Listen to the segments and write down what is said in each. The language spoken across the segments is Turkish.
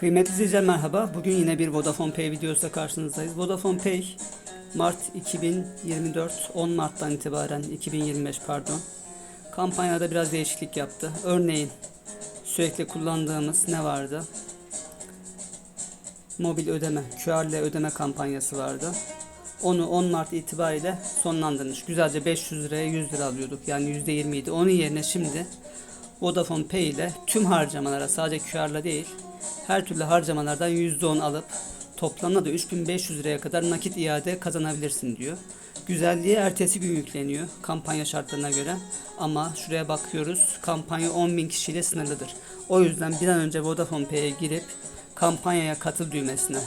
Kıymetli izleyiciler merhaba. Bugün yine bir Vodafone Pay videosuyla karşınızdayız. Vodafone Pay Mart 2024 10 Mart'tan itibaren 2025 pardon. Kampanyada biraz değişiklik yaptı. Örneğin sürekli kullandığımız ne vardı? Mobil ödeme, QR ile ödeme kampanyası vardı. Onu 10 Mart itibariyle sonlandırmış. Güzelce 500 liraya 100 lira alıyorduk. Yani %20 idi. Onun yerine şimdi Vodafone Pay ile tüm harcamalara sadece QR'la değil her türlü harcamalardan %10 alıp toplamda da 3500 liraya kadar nakit iade kazanabilirsin diyor. Güzelliği ertesi gün yükleniyor kampanya şartlarına göre ama şuraya bakıyoruz kampanya 10.000 kişiyle sınırlıdır. O yüzden bir an önce Vodafone Pay'e girip kampanyaya katıl düğmesine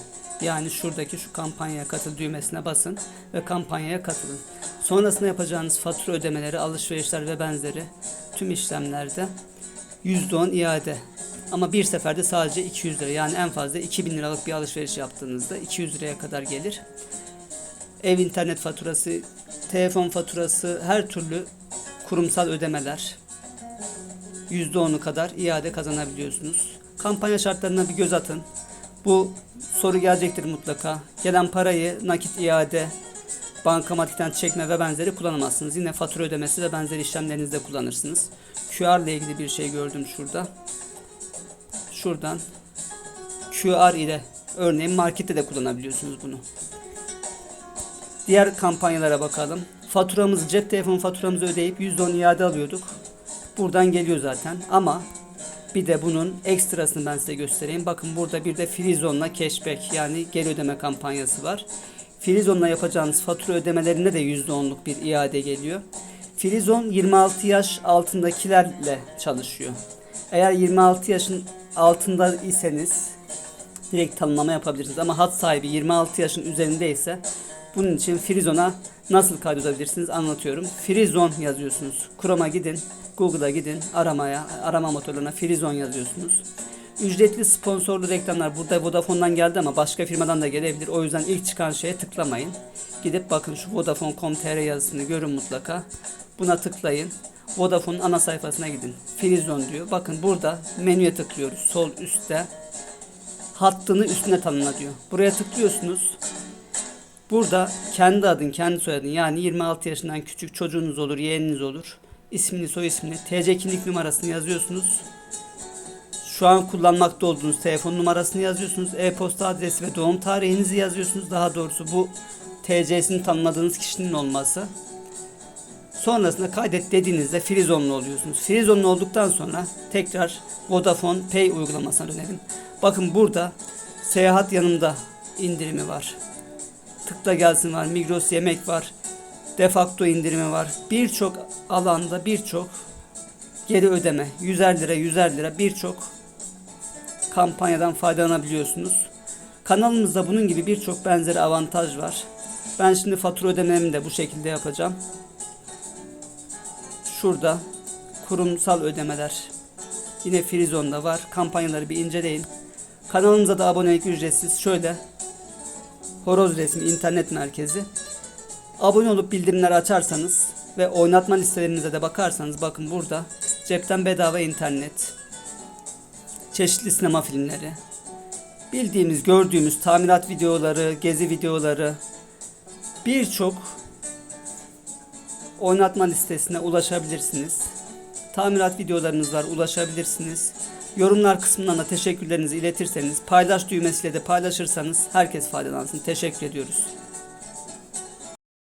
yani şuradaki şu kampanyaya katıl düğmesine basın ve kampanyaya katılın. Sonrasında yapacağınız fatura ödemeleri, alışverişler ve benzeri tüm işlemlerde %10 iade. Ama bir seferde sadece 200 lira yani en fazla 2000 liralık bir alışveriş yaptığınızda 200 liraya kadar gelir. Ev internet faturası, telefon faturası, her türlü kurumsal ödemeler %10'u kadar iade kazanabiliyorsunuz. Kampanya şartlarına bir göz atın. Bu soru gelecektir mutlaka. Gelen parayı nakit iade, bankamatikten çekme ve benzeri kullanamazsınız. Yine fatura ödemesi ve benzeri işlemlerinizde kullanırsınız. QR ile ilgili bir şey gördüm şurada. Şuradan QR ile örneğin markette de kullanabiliyorsunuz bunu. Diğer kampanyalara bakalım. Faturamızı, cep telefonu faturamızı ödeyip %10 iade alıyorduk. Buradan geliyor zaten ama bir de bunun ekstrasını ben size göstereyim. Bakın burada bir de Freezone'la cashback yani geri ödeme kampanyası var. Freezone'la yapacağınız fatura ödemelerinde de %10'luk bir iade geliyor. Freezone 26 yaş altındakilerle çalışıyor. Eğer 26 yaşın altında iseniz direkt tanımlama yapabilirsiniz. Ama hat sahibi 26 yaşın üzerindeyse bunun için Freezone'a nasıl kaydolabilirsiniz anlatıyorum. Freezone yazıyorsunuz. Chrome'a gidin, Google'a gidin, aramaya, arama motorlarına Freezone yazıyorsunuz. Ücretli sponsorlu reklamlar burada Vodafone'dan geldi ama başka firmadan da gelebilir. O yüzden ilk çıkan şeye tıklamayın. Gidip bakın şu Vodafone.com.tr yazısını görün mutlaka. Buna tıklayın. Vodafone'un ana sayfasına gidin. Freezone diyor. Bakın burada menüye tıklıyoruz. Sol üstte. Hattını üstüne tanımla diyor. Buraya tıklıyorsunuz. Burada kendi adın, kendi soyadın yani 26 yaşından küçük çocuğunuz olur, yeğeniniz olur. İsmini, soy ismini, TC kimlik numarasını yazıyorsunuz. Şu an kullanmakta olduğunuz telefon numarasını yazıyorsunuz. E-posta adresi ve doğum tarihinizi yazıyorsunuz. Daha doğrusu bu TC'sini tanımadığınız kişinin olması. Sonrasında kaydet dediğinizde Freezone'lu oluyorsunuz. Freezone'lu olduktan sonra tekrar Vodafone Pay uygulamasına dönelim. Bakın burada seyahat yanımda indirimi var. Tıkla gelsin var. Migros yemek var. Defakto indirimi var. Birçok alanda birçok geri ödeme 100'er lira 100'er lira birçok kampanyadan faydalanabiliyorsunuz. Kanalımızda bunun gibi birçok benzeri avantaj var. Ben şimdi fatura ödememi de bu şekilde yapacağım. Şurada kurumsal ödemeler yine Freezone'da var. Kampanyaları bir inceleyin. Kanalımıza da abonelik ücretsiz. Şöyle Horoz Resmi internet merkezi. Abone olup bildirimleri açarsanız ve oynatma listelerinize de bakarsanız bakın burada cepten bedava internet, çeşitli sinema filmleri, bildiğimiz, gördüğümüz tamirat videoları, gezi videoları, birçok oynatma listesine ulaşabilirsiniz. Tamirat videolarınız var, ulaşabilirsiniz. Yorumlar kısmından da teşekkürlerinizi iletirseniz, paylaş düğmesiyle de paylaşırsanız herkes faydalansın. Teşekkür ediyoruz.